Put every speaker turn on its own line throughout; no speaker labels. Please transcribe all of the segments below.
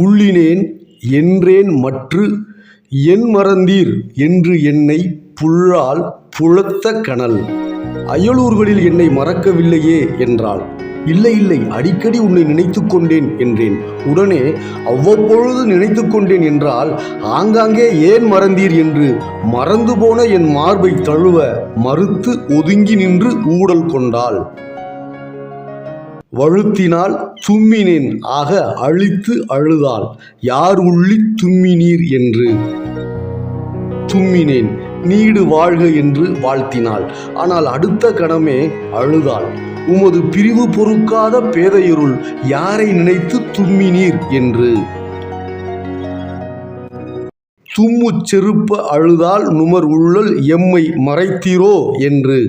உள்ளினேன் என்றேன் மற்று என் மறந்தீர் என்று என்னை புல்லால் புலத்த கனல். அயலூர்களில் என்னை மறக்கவில்லையே என்றாள். இல்லை இல்லை அடிக்கடி உன்னை நினைத்து கொண்டேன் என்றேன். உடனே அவ்வப்பொழுது நினைத்து கொண்டேன் என்றால் ஆங்காங்கே ஏன் மறந்தீர் என்று மறந்து போன என் மார்பை தழுவ மறுத்து ஒதுங்கி நின்று ஊடல் கொண்டாள். வழுத்தினால் தும்மினேன் ஆக அழித்து அழுதாள் யார் உள்ளி தும்மினீர் என்று? தும்மினேன். நீடு வாழ்க என்று வாழ்த்தினாள். ஆனால் அடுத்த கணமே அழுதாள். உமது பிரிவு பொறுக்காத பேதையருள் யாரை நினைத்து தும்மினீர் என்று? தும்முச் செருப்ப அழுதால் நுமர் உள்ளல் எம்மை மறைத்தீரோ என்று?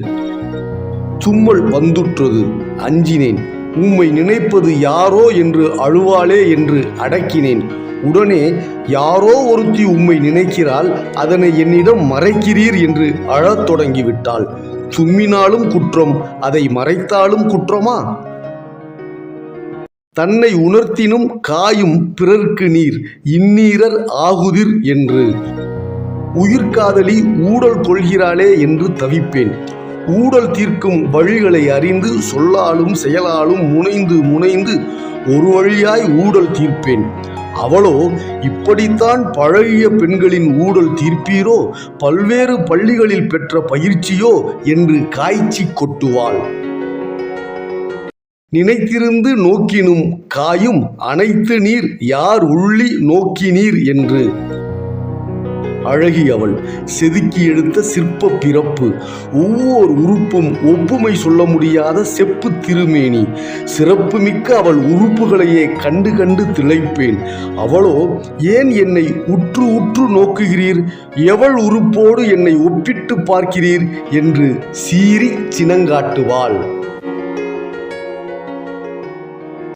தும்மல் வந்துற்றது. அஞ்சினேன். உம்மை நினைப்பது யாரோ என்று அழுவாளே என்று அடக்கினேன். உடனே யாரோ ஒருத்தி உம்மை நினைக்கிறாள் அதனை என்னிடம் மறைக்கிறீர் என்று அழத் தொடங்கிவிட்டாள். தும்மினாலும் குற்றம் அதை மறைத்தாலும் குற்றமா? தன்னை உணர்த்தினும் காயும் பிறர்க்கு நீர் இந்நீரர் ஆகுதிர் என்று. உயிர்காதலி ஊடல் கொள்கிறாளே என்று தவிப்பேன். ஊடல் தீர்க்கும் வழிகளை அறிந்து சொல்லாலும் செயலாலும் முனைந்து முனைந்து ஒரு வழியாய் ஊடல் தீர்ப்பேன். அவளோ இப்படித்தான் பழகிய பெண்களின் ஊடல் தீர்ப்பீரோ? பல்வேறு பள்ளிகளில் பெற்ற பயிற்சியோ? என்று காய்ச்சி கொட்டுவாள். நினைத்திருந்து நோக்கினும் காயும் அனைத்து நீர் யார் உள்ளி நோக்கினீர் என்று. அழகி அவள் செதுக்கி எடுத்த சிற்ப பிறப்பு. ஒவ்வொரு உறுப்பும் ஒப்புமை சொல்ல முடியாத செப்பு திருமேனி. சிறப்புமிக்க அவள் உறுப்புகளையே கண்டு கண்டு திளைப்பேன். அவளோ ஏன் என்னை உற்று உற்று நோக்குகிறீர்? எவள் உறுப்போடு என்னை ஒப்பிட்டு பார்க்கிறீர்? என்று சீறி சினங்காட்டுவாள்.